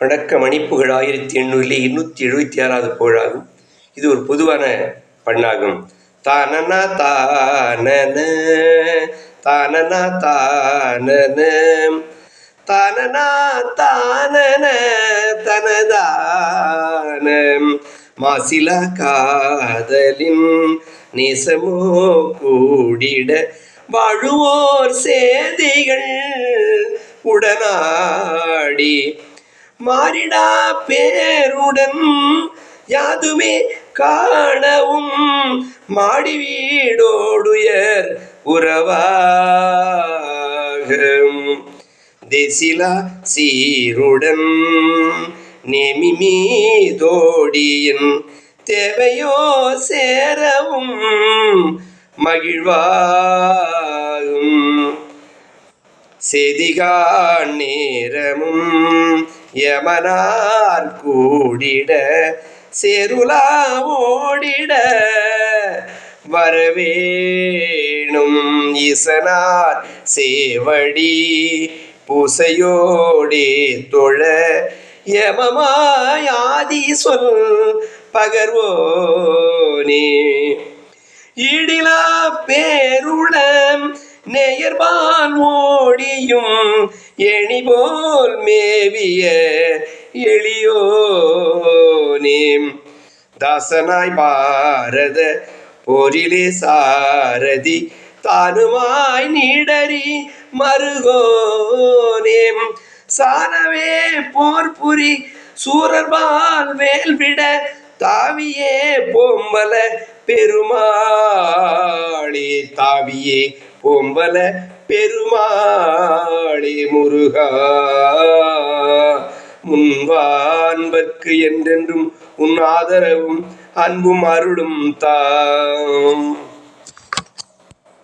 வணக்க மணிப்புகழ் ஆயிரத்தி எண்ணூறில் இருநூற்றி எழுபத்தி ஆறாவது புகழாகும். இது ஒரு பொதுவான பண்ணாகும். தானனா தானன தானனா தானன. தானனா தானன தனதான. மாசில காதலின் நேசமோ கூடிட வாழுவோர் சேதிகள் உடனாடி மாறிடா பேருடன். யாதுமே காணவும். மாடி வீடோடுயர் உறவாகும். திசிலா சீருடன். நேமி மீதோடியின் தேவையோ சேரவும். மகிழ்வாகும். செதிகா நேரமும் யமனார் கூடிட செருலா ஓடிட. வரவேணும் இசனார் சேவடி பூசையோடே தொழ. யமமாயாதி சொல் பகர்வோனே. இடிலா பேருள நேயர்பால் ஓடியும் எணிபோல் மேவிய எளியோனே தாசனாய் பாரத போரிலே சாரதி தானுமாய் நீடறி மருகோனேம். சானவே போர் புரி சூரர்பால் வேல்விட தாவியே பொம்பல பெருமாளே தாவியே பொம்பல பெருமாளே முருகா. முன்வான்பர்க்கு என்றென்றும் உன் ஆதரவும் அன்பும் அருளும் தாம்.